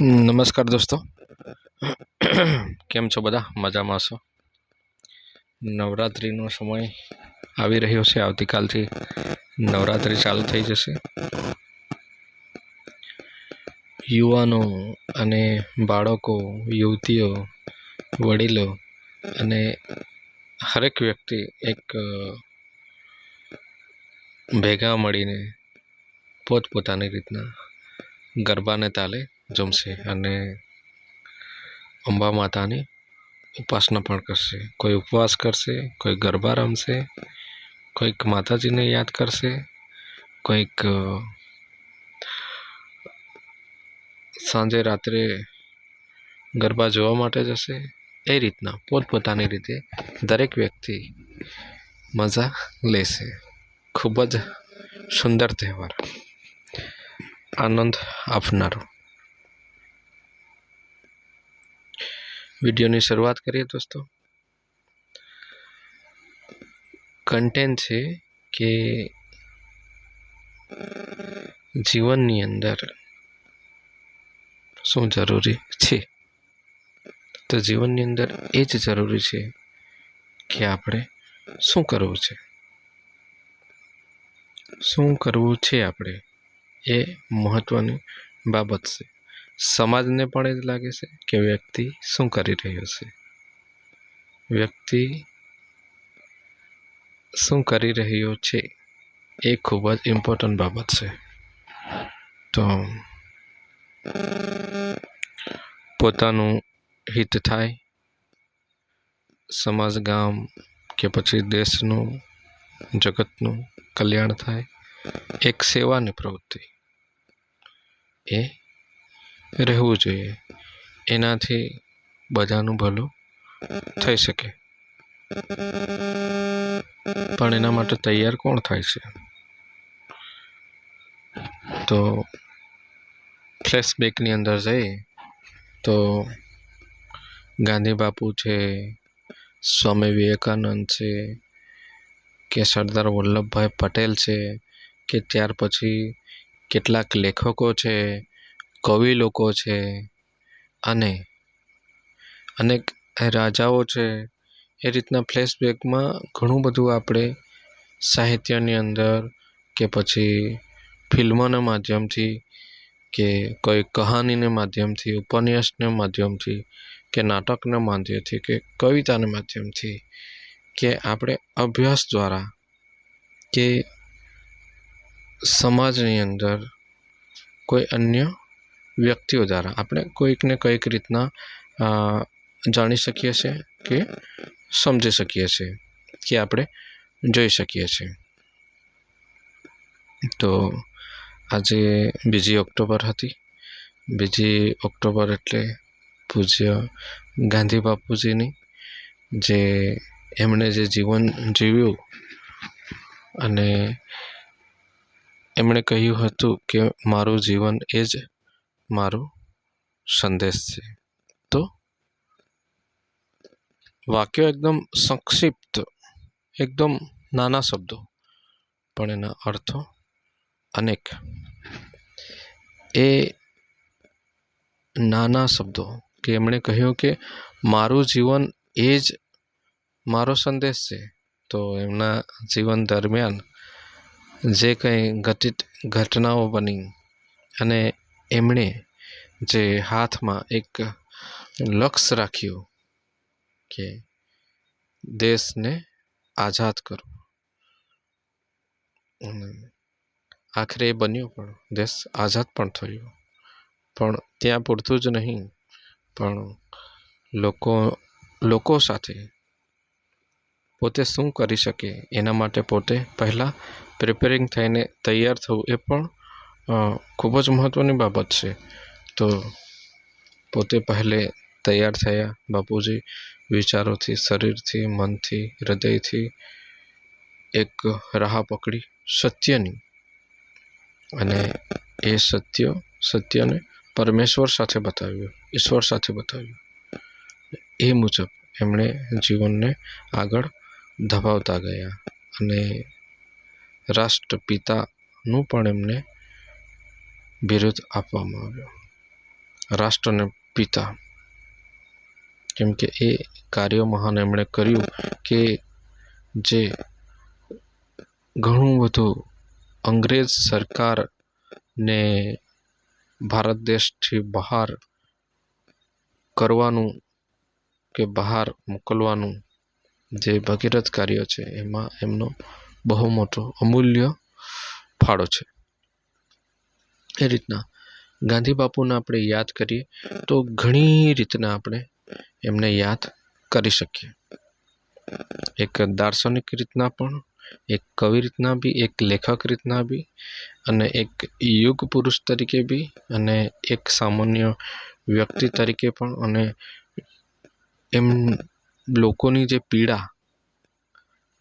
નમસ્કાર દોસ્તો. કેમ છો બધા? મજામાં છો? નવરાત્રિનો સમય આવી રહ્યો છે. આવતીકાલથી નવરાત્રિ ચાલુ થઈ જશે. યુવાનો અને બાળકો, યુવતીઓ, વડીલો અને હરેક વ્યક્તિ એક ભેગા મળીને પોતપોતાની રીતના ગરબાને તાલે જમશે અને અંબા માતાની ઉપાસના પણ કરશે. કોઈ ઉપવાસ કરશે, કોઈ ગરબા રમશે, કોઈક માતાજીને યાદ કરશે, કોઈક સાંજે રાત્રે ગરબા જોવા માટે જશે. એ રીતના પોતપોતાની રીતે દરેક વ્યક્તિ મજા લેશે. ખૂબ જ સુંદર તહેવાર. આનંદ આપનારો. વિડીયોની શરૂઆત કરીએ દોસ્તો. કન્ટેન્ટ છે કે જીવનની અંદર શું જરૂરી છે? તો જીવનની અંદર એ જ જરૂરી છે કે આપણે શું કરવું છે? શું કરવું છે આપણે? એ મહત્ત્વની બાબત છે. સમાજને પણ એ જ લાગે છે કે વ્યક્તિ શું કરી રહ્યો છે. વ્યક્તિ શું કરી રહ્યો છે એ ખૂબ જ ઇમ્પોર્ટન્ટ બાબત છે. તો પોતાનું હિત થાય, સમાજ, ગામ કે પછી દેશનું, જગતનું કલ્યાણ થાય, એક સેવાની પ્રવૃત્તિ એ રહેવું જોઈએ. એનાથી બધાનું ભલું થઈ શકે. પણ એના માટે તૈયાર કોણ થાય છે? તો ફ્લેશબેકની અંદર જઈએ, તો ગાંધી બાપુ છે, સ્વામી વિવેકાનંદ છે, કે સરદાર વલ્લભભાઈ પટેલ છે, કે ત્યાર પછી કેટલાક લેખકો છે કવિ લોકો છે અને અનેક રાજાઓ છે, એ રીતના ફ્લેશબેકમાં ઘણું બધું આપણે સાહિત્યની અંદર કે પછી ફિલ્મોના માધ્યમથી કે કોઈ કહાનીના માધ્યમથી, ઉપન્યાસના માધ્યમથી કે નાટકના માધ્યમથી કે કવિતાના માધ્યમથી કે આપણે અભ્યાસ દ્વારા કે સમાજની અંદર કોઈ અન્ય વ્યક્તિઓ દ્વારા આપણે કોઈકને કંઈક રીતના જાણી શકીએ છીએ કે સમજી શકીએ છીએ કે આપણે જોઈ શકીએ છીએ. તો આજે બીજી ઓક્ટોબર હતી. બીજી ઓક્ટોબર એટલે પૂજ્ય ગાંધી બાપુજીની જે એમણે જે જીવન જીવ્યું અને એમણે કહ્યું હતું કે મારું જીવન એ જ મારો સંદેશ છે. તો? વાક્યો એકદમ સંક્ષિપ્ત, એકદમ નાના શબ્દો, પણ એના અર્થો અનેક. એ નાના શબ્દો કે એમણે કહ્યું કે મારું જીવન એ જ મારો સંદેશ છે. તો એમના જીવન દરમિયાન જે કંઈ ઘટિત ઘટનાઓ બની અને એમણે જે હાથમાં એક લક્ષ્ય રાખ્યું કે દેશને આઝાદ કરો. અને આખરે એ બન્યું પણ, દેશ આઝાદ પણ થયો. પણ ત્યાં પૂરતું જ નહીં, પણ લોકો લોકો સાથે પોતે શું કરી શકે? એના માટે પોતે પહેલાં પ્રિપેરિંગ થઈને તૈયાર થવું એ પણ ખૂબ જ મહત્ત્વની બાબત છે. તો પોતે પહેલે તૈયાર થયા બાપુજી વિચારોથી, શરીરથી, મનથી, હૃદયથી એક રાહ પકડી સત્યની. અને એ સત્ય, સત્યને પરમેશ્વર સાથે બતાવ્યું, ઈશ્વર સાથે બતાવ્યું. એ મુજબ એમણે જીવનને આગળ ધપાવતા ગયા અને રાષ્ટ્રપિતાનું પણ એમને બિરુદ આપવામાં આવ્યું. રાષ્ટ્રને પિતા, કેમ કે એ કાર્ય મહાન એમણે કર્યું કે જે ઘણું બધું અંગ્રેજ સરકારને ભારત દેશથી બહાર કરવાનું કે બહાર મોકલવાનું જે ભગીરથ કાર્ય છે, એમાં એમનો બહુ મોટો અમૂલ્ય ફાળો છે. એ રીતના. ગાંધી બાપુને આપણે યાદ કરીએ તો ઘણી રીતના આપણે એમને યાદ કરી શકીએ. એક દાર્શનિક રીતના પણ એક કવિ રીતના બી એક લેખક રીતના બી અને એક યુગ પુરુષ તરીકે બી અને એક સામાન્ય વ્યક્તિ તરીકે પણ અને એમ લોકોની જે પીડા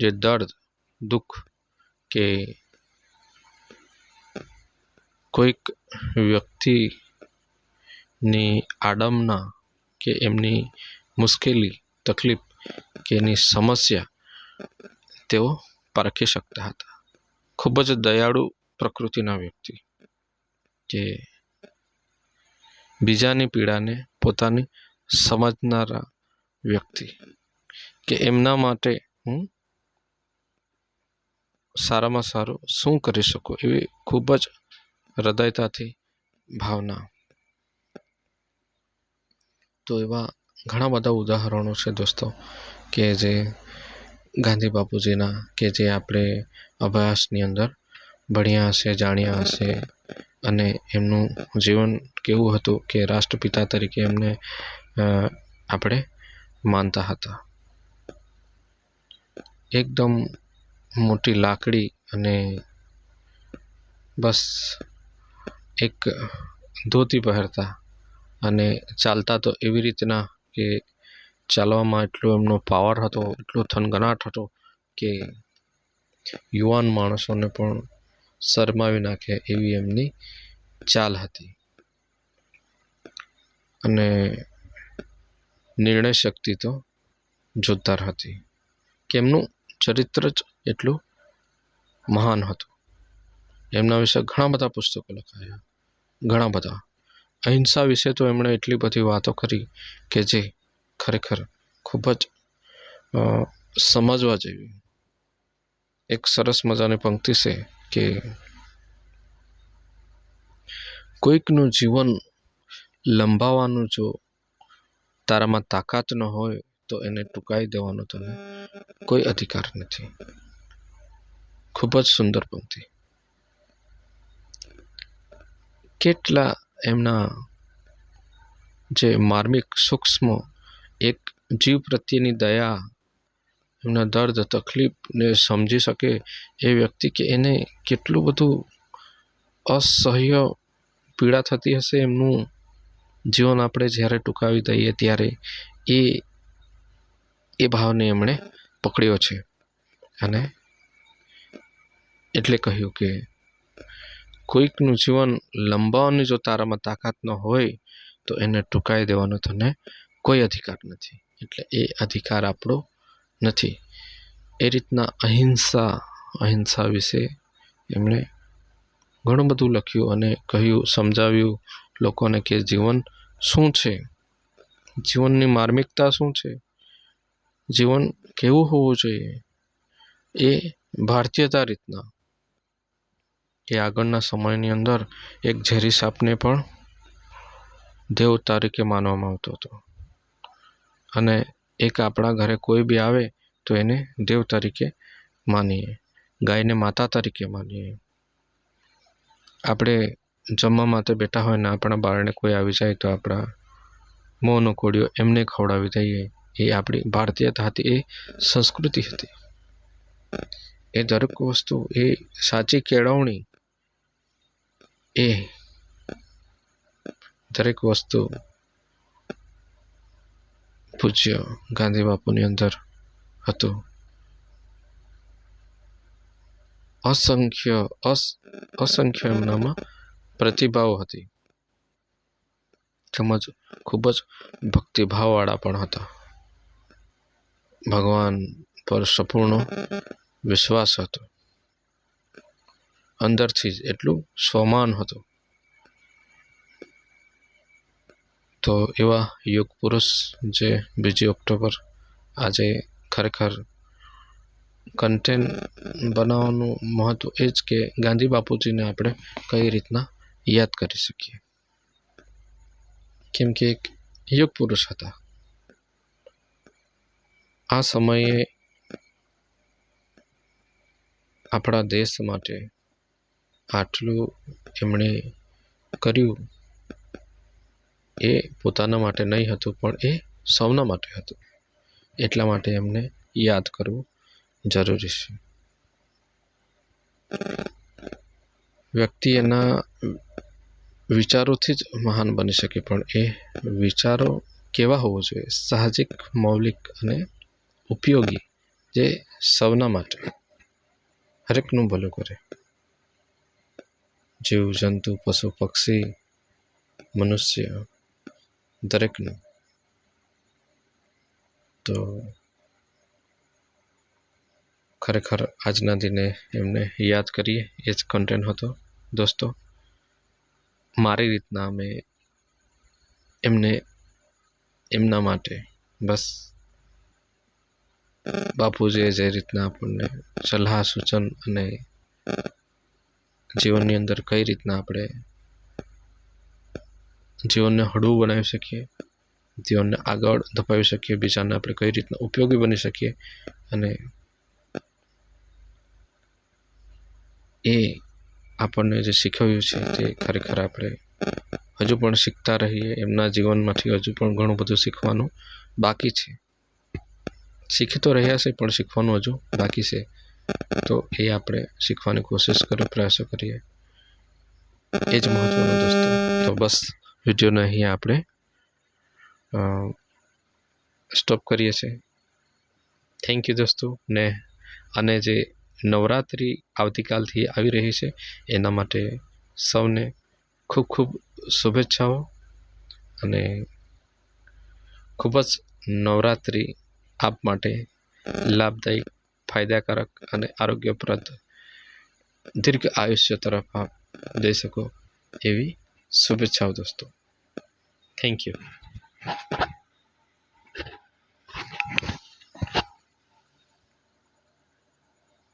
જે દર્દ દુઃખ કે કોઈક વ્યક્તિની આડમના કે એમની મુશ્કેલી, તકલીફ કે એની સમસ્યા તેઓ પારખી શકતા હતા. ખૂબ જ દયાળુ પ્રકૃતિના વ્યક્તિ કે બીજાની પીડાને પોતાની સમજનારા વ્યક્તિ કે એમના માટે હું સારામાં સારું શું કરી શકું એવી ખૂબ જ હૃદયતાથી ભાવના. તો એવા ઘણા બધા ઉદાહરણો છે દોસ્તો, કે જે ગાંધી બાપુજીના, કે જે આપણે અભ્યાસની અંદર ભણ્યા હશે, જાણ્યા હશે અને એમનું જીવન કેવું હતું કે રાષ્ટ્રપિતા તરીકે એમને આપણે માનતા હતા. એકદમ મોટી લાકડી અને બસ એક ધોતી પહેરતા અને ચાલતા તો એવી રીતના કે ચાલવામાં એટલો એમનો પાવર હતો, એટલો થનગનાટ હતો કે યુવાન માણસોને પણ શરમાવી નાખે એવી એમની ચાલ હતી. અને નિર્ણય શક્તિ તો જોરદાર હતી. કેમનું ચરિત્ર જ એટલું મહાન હતું. એમના વિશે ઘણા બધા પુસ્તકો લખાયા. ઘણા બધા. અહિંસા વિશે તો એમણે એટલી બધી વાતો કરી કે જે ખરેખર ખૂબ જ સમજવા જેવી. એક સરસ મજાની પંક્તિ છે કે કોઈકનું જીવન લંબાવવાનું જો તારામાં તાકાત ન હોય તો એને ટૂંકાવી દેવાનો તને કોઈ અધિકાર નથી. ખૂબ જ સુંદર પંક્તિ. કેટલા એમના જે માર્મિક સૂક્ષ્મ એક જીવ પ્રત્યેની દયા, એમના દર્દ, તકલીફને સમજી શકે એ વ્યક્તિ કે એને કેટલું બધું અસહ્ય પીડા થતી હશે એમનું જીવન આપણે જ્યારે ટૂંકાવી દઈએ ત્યારે એ એ ભાવને એમણે પકડ્યો છે. અને એટલે કહ્યું કે કોઈકનું જીવન લંબાવવાની જો તારામાં તાકાત ન હોય, તો એને ટૂંકાવી દેવાનો તને કોઈ અધિકાર નથી. એટલે એ અધિકાર આપણો નથી. એ રીતના અહિંસા અહિંસા વિશે એમણે ઘણું બધું લખ્યું અને કહ્યું, સમજાવ્યું લોકોને કે જીવન શું છે? જીવનની માર્મિકતા શું છે? જીવન કેવું હોવું જોઈએ? એ ભારતીયતા રીતના કે આગળના સમયની અંદર એક ઝેરી સાપને પણ દેવ તરીકે માનવામાં આવતો હતો. અને એક આપણા ઘરે કોઈ બી આવે તો એને દેવ તરીકે માનીએ, ગાયને માતા તરીકે માનીએ. આપણે જમવા માટે બેઠા હોય ને આપણા બાળને કોઈ આવી જાય તો આપણા મોંનો કોળિયો એમને ખવડાવી દઈએ. એ આપણી ભારતીયતા હતી એ સંસ્કૃતિ હતી. એ દરેક વસ્તુ, એ સાચી કેળવણી એ દરેક વસ્તુ પૂજ્ય ગાંધી બાપુની અંદર હતું અસંખ્ય અસ અસંખ્ય એમનામાં પ્રતિભાઓ હતી તેમજ ખૂબ જ ભક્તિભાવવાળા પણ હતા ભગવાન પર સંપૂર્ણ વિશ્વાસ હતો અંદરથી જ એટલું સ્વમાન હતું. તો એવા યુગ પુરુષ જે બીજી ઓક્ટોબર આજે ખરેખર કન્ટેન્ટ બનાવવાનું મહત્ત્વ એ જ કે ગાંધી બાપુજીને આપણે કઈ રીતના યાદ કરી શકીએ. કેમ કે એક યુગ પુરુષ હતા. આ સમયે આપણા દેશ માટે આટલું એમણે કર્યું એ પોતાના માટે નહીં હતું, પણ એ સૌના માટે હતું. એટલા માટે એમને યાદ કરવું જરૂરી છે. વ્યક્તિ એના વિચારોથી જ મહાન બની શકે, પણ એ વિચારો કેવા હોવો જોઈએ? સાહજિક, મૌલિક અને ઉપયોગી જે સૌના માટે. હરેકનું ભલું કરે. જીવ, જંતુ, પશુ, પક્ષી, મનુષ્ય, દરેકનું. તો ખરેખર આજના દિને એમને યાદ કરીએ, એ જ કન્ટેન્ટ હતો. દોસ્તો, મારી રીતના અમે એમને, એમના માટે બસ બાપુજીએ જે રીતના આપણને સલાહ, સૂચન અને જીવનની અંદર કઈ રીતના આપણે જીવનને હળવું બનાવી શકીએ, જીવનને આગળ ધપાવી શકીએ, બીજાને આપણે કઈ રીતના ઉપયોગી બની શકીએ અને એ આપણને જે શીખવ્યું છે તે ખરેખર આપણે હજુ પણ શીખતા રહીએ, એમના જીવનમાંથી હજુ પણ ઘણું બધું શીખવાનું બાકી છે. શીખી તો રહ્યા છે પણ શીખવાનું હજુ બાકી છે. તો એ આપણે શીખવાની કોશિશ કરીએ પ્રયાસો કરીએ. એ જ મહત્વનું દોસ્તો તો બસ, વિડીયોને અહીંયા આપણે સ્ટોપ કરીએ છીએ. થેન્ક યુ દોસ્તો. ને અને જે નવરાત્રિ આવતીકાલથી આવી રહી છે, એના માટે સૌને ખૂબ ખૂબ શુભેચ્છાઓ. અને ખૂબ જ નવરાત્રિ આપ માટે લાભદાયક ફાયદાકારક અને આરોગ્યપ્રદ દીર્ઘ આયુષ્ય તરફ આપ જઈ શકો એવી શુભેચ્છાઓ દોસ્તો. Thank you